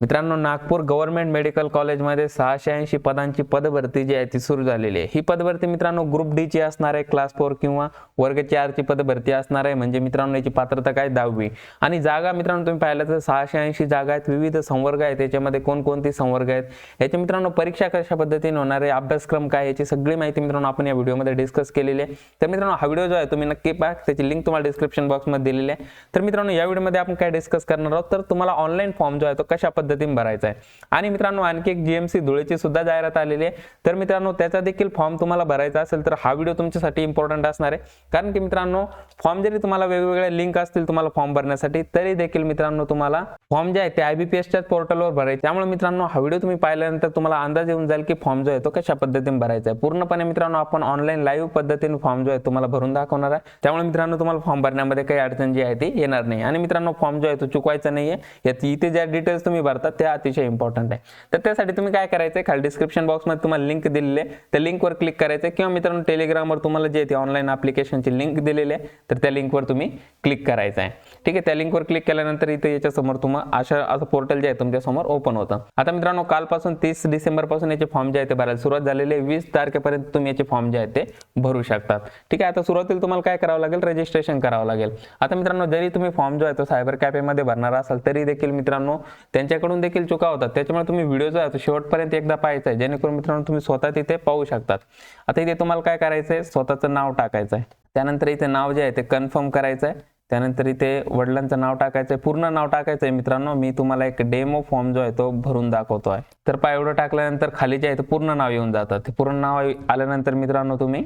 मित्रांनो Nagpur government medical कॉलेजमध्ये सहाशे ऐंशी पदांची पदभरती जी आहे ती सुरू झालेली आहे. ही पदभरती मित्रांनो ग्रुप डी ची असणार आहे क्लास फोर किंवा वर्ग चारची पदभरती असणार आहे. म्हणजे मित्रांनो याची पात्रता काय? दहावी. आणि जागा मित्रांनो तुम्ही पाहिलं तर सहाशे ऐंशी जागा आहेत विविध संवर्ग आहेत. याच्यामध्ये कोणकोणती संवर्ग आहेत? याची मित्रांनो परीक्षा कशा पद्धतीने होणार आहे? अभ्यासक्रम काय याची सगळी माहिती मित्रांनो आपण या व्हिडिओमध्ये डिस्कस केलेली आहे. तर मित्रांनो हा व्हिडिओ जो आहे तुम्ही नक्की पहा. त्याची लिंक तुम्हाला डिस्क्रिप्शन बॉक्समध्ये दिलेली आहे. तर मित्रांनो या व्हिडिओमध्ये आपण काय डिस्कस करणार आहोत? तर तुम्हाला ऑनलाईन फॉर्म जो आहे तो कशा पद्धतीने भरायचा आहे. आणि मित्रांनो आणखी एक जीएमसी धुळेची सुद्धा जाहिरात आलेली आहे. तर मित्रांनो त्याचा देखील फॉर्म तुम्हाला भरायचा असेल तर हा व्हिडिओ तुमच्यासाठी इम्पॉर्टंट असणार आहे. कारण की मित्रांनो फॉर्म जरी तुम्हाला वेगवेगळ्या लिंक असतील तुम्हाला फॉर्म भरण्यासाठी तरी देखील मित्रांनो तुम्हाला फॉर्म जे आहे ते आयबीपीएसच्याच पोर्टलवर भरायचे. त्यामुळे मित्रांनो हा व्हिडिओ तुम्ही पाहिल्यानंतर तुम्हाला अंदाज येऊन जाईल की फॉर्म जो आहे तो कशा पद्धतीने भरायचा आहे. पूर्णपणे मित्रांनो आपण ऑनलाईन लाईव्ह पद्धतीने फॉर्म जो आहे तुम्हाला भरून दाखवणार आहे. त्यामुळे मित्रांनो तुम्हाला फॉर्म भरण्यामध्ये काही अडचण जी आहे ती येणार नाही. आणि मित्रांनो फॉर्म जो आहे तो चुकवायचा नाहीये. यात इथे ज्या डिटेल्स तुम्ही करतात त्या अतिशय इम्पॉर्टंट आहे. तर त्यासाठी तुम्ही काय करायचं खाली डिस्क्रिप्शन बॉक्समध्ये तुम्हाला लिंक दिलेली आहे. त्या लिंकवर क्लिक करायचं किंवा मित्रांनो टेलिग्रामवर तुम्हाला जे ते ऑनलाईन ॲप्लिकेशनची लिंक दिलेली आहे तर त्या लिंकवर तुम्ही क्लिक करायचं आहे. ठीक आहे त्या लिंकवर क्लिक केल्यानंतर इथे याच्यासमोर तुम्हाला अशा असं पोर्टल जे आहे तुमच्यासमोर ओपन होतं. आता मित्रांनो कालपासून तीस डिसेंबरपासून याचे फॉर्म जे आहे ते भरायला सुरुवात झालेली आहे. वीस तारखेपर्यंत तुम्ही याचे फॉर्म जे आहेत ते भरू शकतात. ठीक आहे आता सुरुवातीला तुम्हाला काय करावं लागेल? रजिस्ट्रेशन करावं लागेल. आता मित्रांनो जरी तुम्ही फॉर्म जो आहे तो सायबर कॅफेमध्ये भरणार असाल तरी देखील मित्रांनो त्यांच्याकडून देखील चुका होतात. त्याच्यामुळे तुम्ही व्हिडिओ जो आहे शेवटपर्यंत एकदा पाहायचा आहे. जेणेकरून मित्रांनो तुम्ही स्वतः तिथे पाहू शकतात. आता इथे तुम्हाला काय करायचं आहे? स्वतःचं नाव टाकायचं आहे. त्यानंतर इथे नाव जे आहे ते कन्फर्म करायचं आहे. त्यानंतर इथे वडिलांचं नाव टाकायचं आहे. पूर्ण नाव टाकायचं आहे मित्रांनो. मी तुम्हाला एक डेमो फॉर्म जो आहे तो भरून दाखवतो आहे. तर पाय एवढं टाकल्यानंतर खाली जे आहे ते पूर्ण नाव येऊन जातात ते पूर्ण नाव आल्यानंतर मित्रांनो तुम्ही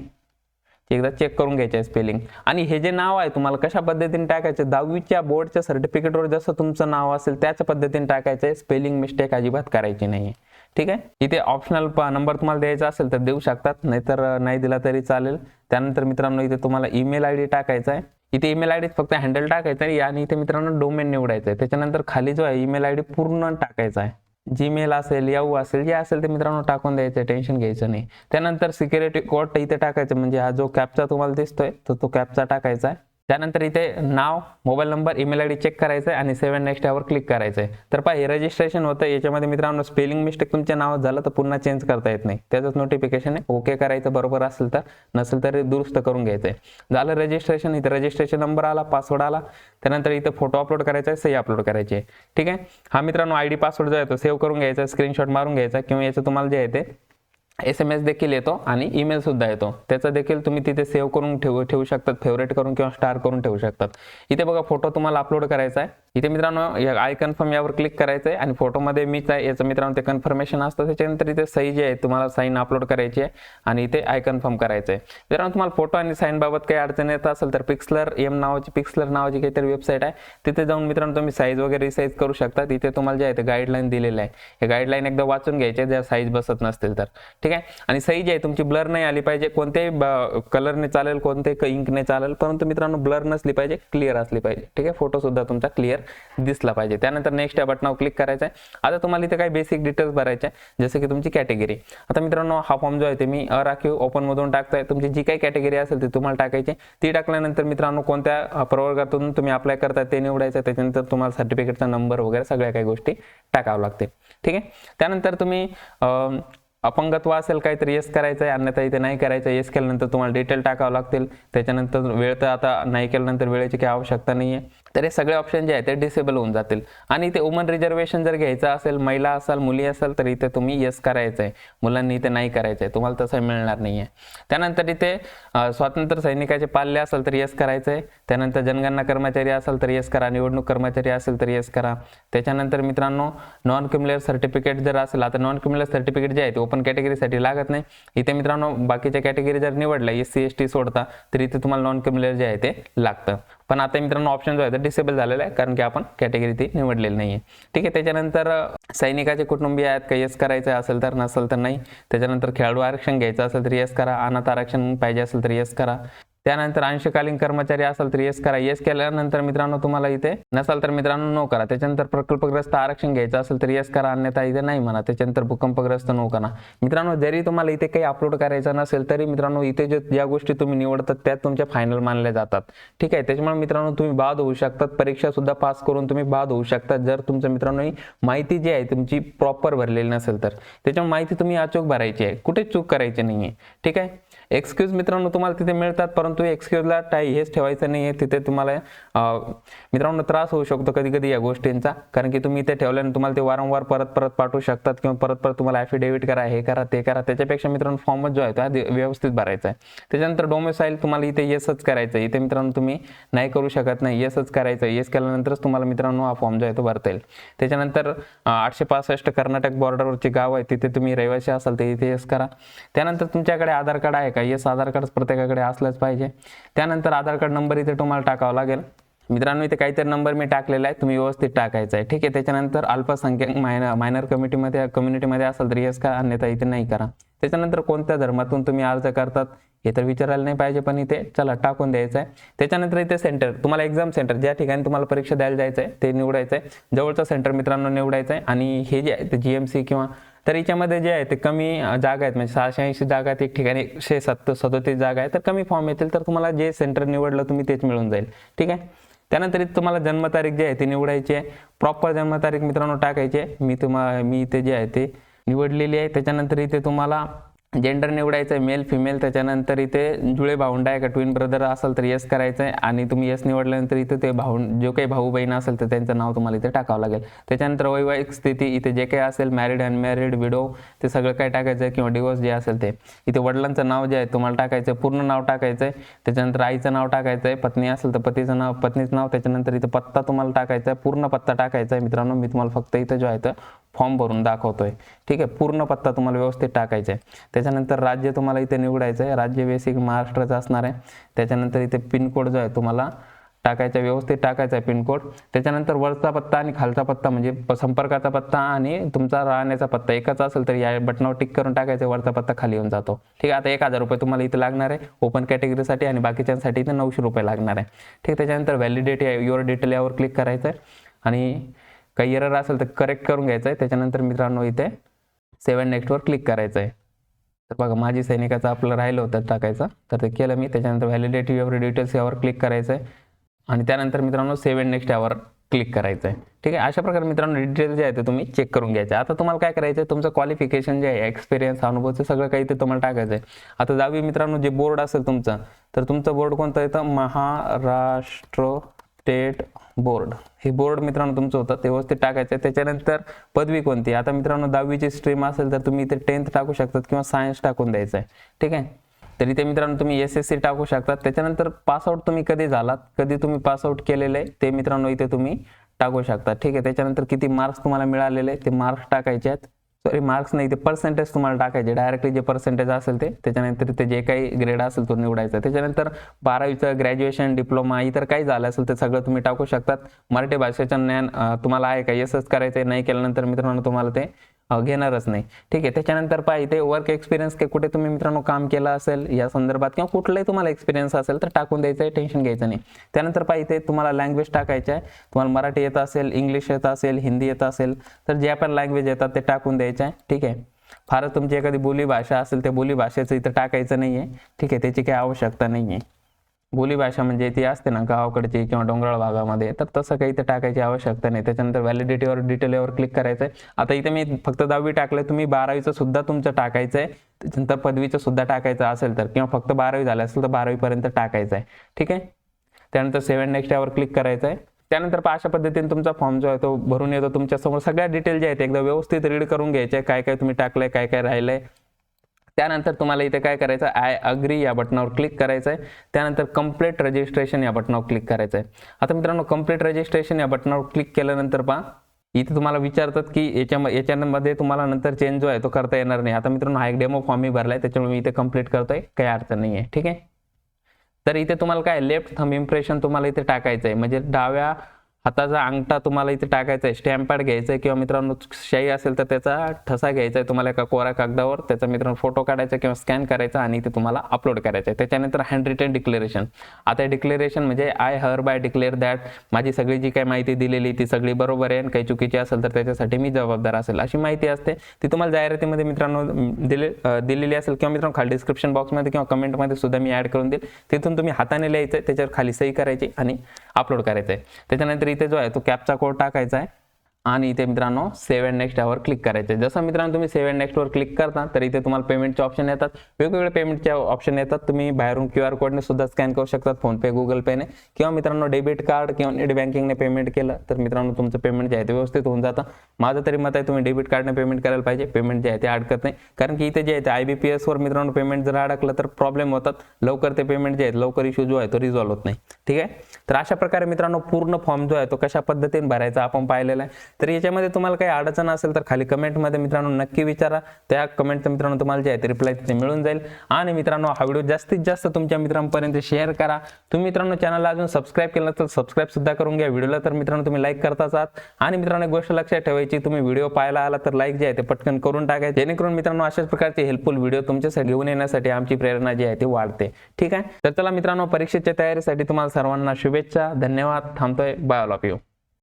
एकदा चेक करून घ्यायचे आहे स्पेलिंग आणि हे जे नाव आहे तुम्हाला कशा पद्धतीने टाकायचं? दहावीच्या बोर्डच्या सर्टिफिकेटवर जसं तुमचं नाव असेल त्याच पद्धतीने टाकायचं आहे. स्पेलिंग मिस्टेक अजिबात करायची नाही ठीक आहे? इथे ऑप्शनल नंबर तुम्हाला द्यायचा असेल तर देऊ शकतात. नाहीतर नाही दिला तरी चालेल. त्यानंतर मित्रांनो इथे तुम्हाला ईमेल आय डी टाकायचा आहे. इथे ईमेल आय डी फक्त हँडल टाकायचं आहे आणि इथे मित्रांनो डोमेन निवडायचं आहे. त्याच्यानंतर खाली जो आहे ईमेल आय डी पूर्ण टाकायचा आहे. जीमेल असेल याऊ असेल जे असेल ते मित्रांनो टाकून द्यायचं टेन्शन घ्यायचं नाही. त्यानंतर सिक्युरिटी कोड इथे टाकायचं म्हणजे हा जो कॅपचा तुम्हाला दिसतोय तर तो कॅपचा टाकायचा आहे. त्यानंतर इथे नाव mobile number email I D check करायचं आहे आणि सेवन नेक्स्ट यावर क्लिक करायचं आहे तर पहा हे रजिस्ट्रेशन होतं. याच्यामध्ये मित्रांनो स्पेलिंग मिस्टेक तुमच्या नावात झालं तर पुन्हा चेंज करता येत नाही. त्याचंच नोटिफिकेशन आहे. ओके करायचं बरोबर असेल तर नसेल तर दुरुस्त करून घ्यायचं आहे झालं रजिस्ट्रेशन इथे रजिस्ट्रेशन नंबर आला पासवर्ड आला. त्यानंतर इथे फोटो अपलोड करायचा आहे सही अपलोड करायची आहे. ठीक आहे? हा मित्रांनो आय डी पासवर्ड जो आहे तो सेव्ह करून घ्यायचा स्क्रीनशॉट मारून घ्यायचा किंवा याचं तुम्हाला जे आहे ते एस एम एस देखील येतो आणि ईमेल सुद्धा येतो. त्याचा देखील तुम्ही तिथे सेव्ह करून ठेवू ठेवू शकतात फेवरेट करून किंवा स्टार करून ठेवू शकतात. इथे बघा फोटो तुम्हाला अपलोड करायचा आहे. इथे मित्रांनो आय कन्फर्म यावर क्लिक करायचं आहे आणि फोटोमध्ये मीच आहे. याचं मित्रांनो ते कन्फर्मेशन असतं. त्याच्यानंतर इथे सही जे आहे तुम्हाला साईन अपलोड करायची आहे आणि इथे आय कन्फर्म करायचं आहे मित्रांनो तुम्हाला फोटो आणि साईन बाबत काही अडचण येत असेल तर पिक्सलर एम नावाची पिक्सलर नावाची काहीतरी वेबसाईट आहे. तिथे जाऊन मित्रांनो तुम्ही साईज वगैरे रिसाईज करू शकता. तिथे तुम्हाला जे आहे ते गाईडलाईन दिलेलं आहे. हे गाईडलाईन एकदा वाचून घ्यायचे. ज्या साईज बसत नसतील तर. ठीक ठीक आहे? आणि सही जी आहे तुमची ब्लर नाही आली पाहिजे. कोणत्याही कलरने चालेल कोणत्याही इंकने चालेल परंतु मित्रांनो ब्लर नसली पाहिजे क्लिअर असली पाहिजे. ठीक आहे? फोटो सुद्धा तुमचा क्लिअर दिसला पाहिजे. त्यानंतर नेक्स्ट या बटनावर क्लिक करायचं आहे. आता तुम्हाला इथे काही बेसिक डिटेल्स भरायचे आहे जसं की तुमची कॅटेगरी आता मित्रांनो हा फॉर्म जो आहे ते मी अराखीव ओपन मधून टाकतोय. तुमची जी काही कॅटेगरी असेल ती तुम्हाला टाकायची ती टाकल्यानंतर मित्रांनो कोणत्या प्रवर्गातून तुम्ही अप्लाय करताय ते निवडायचं त्याच्यानंतर तुम्हाला सर्टिफिकेटचा नंबर वगैरे सगळ्या काही गोष्टी टाकावं लागते ठीक आहे? त्यानंतर तुम्ही अपंगत्व असेल काहीतरी येस करायचं आहे अन्यथा इथे नाही करायचं येस केल्यानंतर तुम्हाला डिटेल टाकावं लागतील. त्याच्यानंतर वेळ तर आता नाही केल्यानंतर वेळेची काही आवश्यकता नाही आहे तर हे सगळे ऑप्शन जे आहेत ते डिसेबल होऊन जातील. आणि इथे वुमन रिझर्वेशन जर घ्यायचं असेल महिला असाल मुली असाल तर इथे तुम्ही येस करायचं आहे मुलांनी इथे नाही करायचं आहे तुम्हाला तसं मिळणार नाही आहे त्यानंतर इथे स्वातंत्र्य सैनिकाचे पाल्य असेल तर येस करायचं आहे त्यानंतर जनगणना कर्मचारी असेल तर येस करा. निवडणूक कर्मचारी असेल तर येस करा. त्याच्यानंतर मित्रांनो नॉन क्युम्युलर सर्टिफिकेट जर असेल आता नॉन क्युम्युलर सर्टिफिकेट जे आहे ते ओपन कॅटेगरीसाठी लागत नाही. इथे मित्रांनो बाकीच्या कॅटेगरी जर निवडल्या एस सी एस टी सोडता तर इथे तुम्हाला नॉन क्युम्युलर जे आहे ते लागतं. पण आता मित्रांनो ऑप्शन जो आहे तो डिसेबल झालेला आहे कारण की आपण कॅटेगरी ती निवडलेली नाही आहे ठीक आहे त्याच्यानंतर सैनिकाचे कुटुंबीय आहेत का येस करायचं असेल तर नसेल तर नाही. त्याच्यानंतर खेळाडू आरक्षण घ्यायचं असेल तर येस करा. अनाथ आरक्षण पाहिजे असेल तर येस करा. त्यानंतर अंशकालीन कर्मचारी असाल तर येस करा. येस केल्यानंतर मित्रांनो तुम्हाला इथे नसाल तर मित्रांनो नो करा. त्याच्यानंतर प्रकल्पग्रस्त आरक्षण घ्यायचं असेल तर येस करा. अन्यथा इथे नाही म्हणा. त्याच्यानंतर भूकंपग्रस्त नो करा. मित्रांनो जरी तुम्हाला इथे काही अपलोड करायचं नसेल तरी मित्रांनो इथे जे ज्या गोष्टी तुम्ही निवडतात त्या तुमच्या फायनल मानल्या जातात. ठीक आहे? त्याच्यामुळे मित्रांनो तुम्ही बाद होऊ शकतात. परीक्षा सुद्धा पास करून तुम्ही बाद होऊ शकतात. जर तुमचं मित्रांनो ही माहिती जी आहे तुमची प्रॉपर भरलेली नसेल तर. त्याच्यामुळे माहिती तुम्ही अचूक भरायची आहे. कुठे चूक करायची नाही आहे ठीक आहे? एक्सक्यूज मित्रांनो तुम्हाला तिथे मिळतात परंतु एक्सक्यूजला टाई हेच ठेवायचं नाही आहे तिथे तुम्हाला मित्रांनो त्रास होऊ शकतो कधी कधी या गोष्टींचा. कारण की तुम्ही इथे ठेवल्याने तुम्हाला ते वारंवार परत परत पाठवू शकतात किंवा परत परत तुम्हाला ॲफिडेव्हिट करा हे करा ते करा. त्याच्यापेक्षा मित्रांनो फॉर्मच जो आहे तो आधी व्यवस्थित भरायचा आहे. त्याच्यानंतर डोमेसाईल तुम्हाला इथे येसच करायचं आहे. इथे मित्रांनो तुम्ही नाही करू शकत नाही. येसच करायचं आहे. येस केल्यानंतरच तुम्हाला मित्रांनो हा फॉर्म जो आहे तो भरता येईल. त्याच्यानंतर आठशे पासष्ट कर्नाटक बॉर्डरवरचे गाव आहे. तिथे तुम्ही रहिवासी असाल तर इथे येस करा. त्यानंतर तुमच्याकडे आधार कार्ड आहे का? येस आधार कार्ड प्रत्येकाकडे असलंच पाहिजे. त्यानंतर आधार कार्ड नंबर इथे तुम्हाला टाकावा लागेल. मित्रांनो इथे काहीतरी नंबर मी टाकलेला आहे तुम्ही व्यवस्थित टाकायचा आहे. ठीक आहे त्याच्यानंतर अल्पसंख्याक मायनर मायनर कमिटीमध्ये कम्युनिटीमध्ये असाल तर येस का अन्यथा इथे नाही करा. त्याच्यानंतर कोणत्या धर्मातून तुम्ही अर्ज करतात हे तर विचारायला नाही पाहिजे पण इथे चला टाकून द्यायचं आहे त्याच्यानंतर इथे सेंटर तुम्हाला एक्झाम सेंटर ज्या ठिकाणी तुम्हाला परीक्षा द्यायला जायचं आहे ते निवडायचं आहे जवळचं सेंटर मित्रांनो निवडायचं आहे आणि हे जे आहे ते जी एम सी किंवा तर याच्यामध्ये जे आहे ते कमी जागा आहेत. म्हणजे सहाशे ऐंशी जागा आहेत एक ठिकाणी एकशे सत्तर सदोतीस जागा आहे तर कमी फॉर्म येतील तर तुम्हाला जे सेंटर निवडलं तुम्ही तेच मिळून जाईल. ठीक आहे? त्यानंतर तुम्हाला जन्मतारीख जी आहे ती निवडायची आहे. प्रॉपर जन्मतारीख मित्रांनो टाकायची आहे. मी तुम्हा मी इथे जे आहे ते निवडलेली आहे. त्याच्यानंतर इथे तुम्हाला जेंडर निवडायचं आहे मेल फिमेल त्याच्यानंतर इथे जुळे भाऊंड आहे का? ट्विन ब्रदर असेल तर येस करायचं आहे आणि तुम्ही येस निवडल्यानंतर इथे ते भाऊ जो काही भाऊ बहीण असेल तर त्यांचं नाव तुम्हाला इथे टाकावं लागेल. त्याच्यानंतर वैवाहिक स्थिती इथे जे काही असेल मॅरिड अनमॅरिड विडो ते सगळं काय टाकायचं आहे किंवा डिवोर्स जे असेल ते. इथे वडिलांचं नाव जे आहे तुम्हाला टाकायचं आहे पूर्ण नाव टाकायचं आहे त्याच्यानंतर आईचं नाव टाकायचं आहे पत्नी असेल तर पतीचं नाव पत्नीचं नाव त्याच्यानंतर इथे पत्ता तुम्हाला टाकायचा आहे पूर्ण पत्ता टाकायचा आहे मित्रांनो मी तुम्हाला फक्त इथं जो आहे तर फॉर्म भरून दाखवतोय. ठीक आहे पूर्ण पत्ता तुम्हाला व्यवस्थित टाकायचा आहे. त्याच्यानंतर राज्य तुम्हाला इथे निवडायचं आहे. राज्य बेसिक महाराष्ट्राचं असणार आहे. त्याच्यानंतर इथे पिनकोड जो आहे तुम्हाला टाकायचा आहे, व्यवस्थित टाकायचा आहे पिनकोड त्याच्यानंतर वरचा पत्ता आणि खालचा पत्ता म्हणजे संपर्काचा पत्ता आणि तुमचा राहण्याचा पत्ता एकच असेल तर या बटनावर टिक करून टाकायचा आहे, वरचा पत्ता खाली येऊन जातो. ठीक आहे आता एक हजार रुपये तुम्हाला इथे लागणार आहे. ओपन कॅटेगरीसाठी आणि बाकीच्यांसाठी इथे नऊशे रुपये लागणार आहे. ठीक त्याच्यानंतर व्हॅलिडिटी युअर डिटेल यावर क्लिक करायचं आहे. आणि काही एरर असेल तर करेक्ट करून घ्यायचं आहे त्याच्यानंतर मित्रांनो इथे सेवन नेक्स्टवर क्लिक करायचं आहे तर बघा माझी सैनिकाचं आपलं राहिलं होतं टाकायचं. तर ते केलं मी. त्याच्यानंतर व्हॅलिडिटी एवढे डिटेल्स यावर क्लिक करायचं आहे आणि त्यानंतर मित्रांनो सेवन नेक्स्ट यावर क्लिक करायचं आहे ठीक आहे? अशा प्रकारे मित्रांनो डिटेल जे आहे ते तुम्ही चेक करून घ्यायचे. आता तुम्हाला काय करायचं आहे तुमचं क्वालिफिकेशन जे आहे एक्सपिरियन्स अनुभव ते सगळं काही ते तुम्हाला टाकायचं आहे आता दहावी मित्रांनो जे बोर्ड असेल तुमचं. तर तुमचं बोर्ड कोणतं? येतं महाराष्ट्र स्टेट बोर्ड हे बोर्ड मित्रांनो तुमचं होतं ते व्यवस्थित टाकायचं आहे. त्याच्यानंतर पदवी कोणती? आता मित्रांनो दहावीची स्ट्रीम असेल तर तुम्ही इथे टेन्थ टाकू शकतात किंवा सायन्स टाकून द्यायचं आहे. ठीक आहे? तर इथे मित्रांनो तुम्ही एस एस सी टाकू शकतात. त्याच्यानंतर पासआउट तुम्ही कधी झालात? कधी तुम्ही पासआउट केलेलं आहे? ते मित्रांनो इथे तुम्ही टाकू शकता. ठीक आहे? त्याच्यानंतर किती मार्क्स तुम्हाला मिळालेले आहे? ते मार्क्स टाकायचे आहेत. सॉरी मार्क्स नाही ते पर्सेंटेज तुम्हाला टाकायचे. डायरेक्टली जे पर्सेंटेज असेल ते त्याच्यानंतर ते जे काही ग्रेड असेल तो निवडायचा. त्याच्यानंतर बारावीचं ग्रॅज्युएशन डिप्लोमा इतर काही झालं असेल ते सगळं तुम्ही टाकू शकतात. मराठी भाषेचं ज्ञान तुम्हाला आहे का? यसच करायचं नाही केल्यानंतर मित्रांनो तुम्हाला ते घेणारच नाही. ठीक आहे त्याच्यानंतर पाय इथे वर्क एक्सपिरियन्स की कुठे तुम्ही मित्रांनो काम केलं असेल या संदर्भात किंवा कुठलाही तुम्हाला एक्सपिरियन्स असेल तर टाकून द्यायचं आहे टेन्शन घ्यायचं नाही. त्यानंतर पाय इथे तुम्हाला लँग्वेज टाकायचं आहे. तुम्हाला मराठी येत असेल इंग्लिश येत असेल हिंदी येत असेल तर जे पण लँग्वेज येतात ते टाकून द्यायचं आहे. ठीक आहे? फारच तुमची एखादी बोली भाषा असेल त्या बोली भाषेचं इथं टाकायचं नाही आहे ठीक आहे त्याची काही आवश्यकता नाही आहे बोलीभाषा म्हणजे ती असते ना गावाकडची किंवा डोंगराळ भागामध्ये तर तसं काही इथे टाकायची आवश्यकता नाही. त्याच्यानंतर व्हॅलिडिटीवर डिटेलवर क्लिक करायचं आहे आता इथे मी फक्त दहावी टाकलंय तुम्ही बारावीचं सुद्धा तुमचं टाकायचं आहे त्याच्यानंतर पदवीचं सुद्धा टाकायचं असेल तर किंवा फक्त बारावी झालं असेल तर बारावीपर्यंत टाकायचं आहे ठीक आहे? त्यानंतर सेवन नेक्स्ट यावर क्लिक करायचं आहे त्यानंतर अशा पद्धतीने तुमचा फॉर्म जो आहे तो भरून येतो. तुमच्यासमोर सगळ्या डिटेल जे आहेत एकदा व्यवस्थित रीड करून घ्यायचे. काय काय तुम्ही टाकलंय काय काय राहिलंय. त्यानंतर तुम्हाला इथे काय करायचं आय अग्री या बटनावर क्लिक करायचं आहे त्यानंतर कंप्लीट रजिस्ट्रेशन या बटनावर क्लिक करायचं आहे आता मित्रांनो कंप्लीट रजिस्ट्रेशन या बटनावर क्लिक केल्यानंतर पहा इथे तुम्हाला विचारतात की याच्या याच्यामध्ये तुम्हाला नंतर चेंज जो आहे तो करता येणार नाही. आता मित्रांनो हा एक डेमो फॉर्म मी भरलाय त्याच्यामुळे मी इथे कंप्लीट करतोय. काही अडचण नाही आहे ठीक आहे? तर इथे तुम्हाला काय लेफ्ट थंब इम्प्रेशन तुम्हाला इथे टाकायचं आहे म्हणजे डाव्या हाताचा अंगठा तुम्हाला इथे टाकायचा आहे स्टॅम्प पॅड घ्यायचा आहे किंवा मित्रांनो शाई असेल तर त्याचा ठसा घ्यायचा आहे तुम्हाला एका कोरा कागदावर. त्याचा मित्रांनो फोटो काढायचा किंवा स्कॅन करायचा आणि ते तुम्हाला अपलोड करायचं आहे. त्याच्यानंतर हँड रिटन डिक्लेरेशन आता डिक्लेरेशन म्हणजे I hereby declare that माझी सगळी जी काही माहिती दिलेली ती सगळी बरोबर आहे आणि काही चुकीची असेल तर त्याच्यासाठी मी जबाबदार असेल अशी माहिती असते. ती तुम्हाला जाहिरातीमध्ये मित्रांनो दिले दिलेली असेल किंवा मित्रांनो खाली डिस्क्रिप्शन बॉक्समध्ये किंवा कमेंटमध्ये सुद्धा मी ॲड करून देईल. तिथून तुम्ही हाताने लिहायचं आहे त्याच्यावर खाली सही करायची आणि अपलोड करायचं आहे. त्याच्यानंतर इथे जो आहे तो कॅपचा कोड टाकायचा आहे. आणि इथे मित्रांनो सेव्ह अँड नेक्स्ट यावर क्लिक करायचे जसं मित्रांनो तुम्ही सेव्ह अँड नेक्स्टवर क्लिक करता तर इथे तुम्हाला पेमेंटचे ऑप्शन येतात. वेगवेगळे पेमेंटचे ऑप्शन येतात. तुम्ही बाहेरून क्यू आर कोडने सुद्धा स्कॅन करू शकतात फोनपे गुगल पेने किंवा मित्रांनो डेबिट कार्ड किंवा नेट बँकिंगने पेमेंट केलं तर मित्रांनो तुमचं पेमेंट जे आहे ते व्यवस्थित होऊन जातं. माझं तरी मत आहे तुम्ही डेबिट कार्डने पेमेंट करायला पाहिजे. पेमेंट जे आहे ते अडकत नाही. कारण की इथे जे आहे ते आय बी पी एसवर मित्रांनो पेमेंट जर अडकलं तर प्रॉब्लेम होतात. लवकर ते पेमेंट जे आहे लवकर इश्यू जो आहे तो रिझॉल्व्ह होत नाही. ठीक आहे? तर अशा प्रकारे मित्रांनो पूर्ण फॉर्म जो आहे तो कशा पद्धतीने भरायचा आपण पाहिलेला आहे. तर याच्यामध्ये तुम्हाला काही अडचण असेल तर खाली कमेंटमध्ये मित्रांनो नक्की विचारा. त्या कमेंटचं मित्रांनो तुम्हाला जे आहे ते रिप्लाय तिथे मिळून जाईल. आणि मित्रांनो हा व्हिडिओ जास्तीत जास्त तुमच्या मित्रांपर्यंत शेअर करा. तुम्ही मित्रांनो चॅनलला अजून सबस्क्राईब केलं तर सबस्क्राईब सुद्धा करून घ्या. व्हिडिओला तर मित्रांनो तुम्ही लाईक करताच आहात. आणि मित्रांनो एक गोष्ट लक्षात ठेवायची तुम्ही व्हिडिओ पाहायला आला तर लाईक जे आहे ते पटकन करून टाकायचे. जेणेकरून मित्रांनो अशाच प्रकारचे हेल्पफुल व्हिडिओ तुमच्यासाठी घेऊन येण्यासाठी आमची प्रेरणा जी आहे ती वाढते. ठीक आहे? तर चला मित्रांनो परीक्षेच्या तयारीसाठी तुम्हाला सर्वांना शुभेच्छा. धन्यवाद. थांबतोय. Bye all of you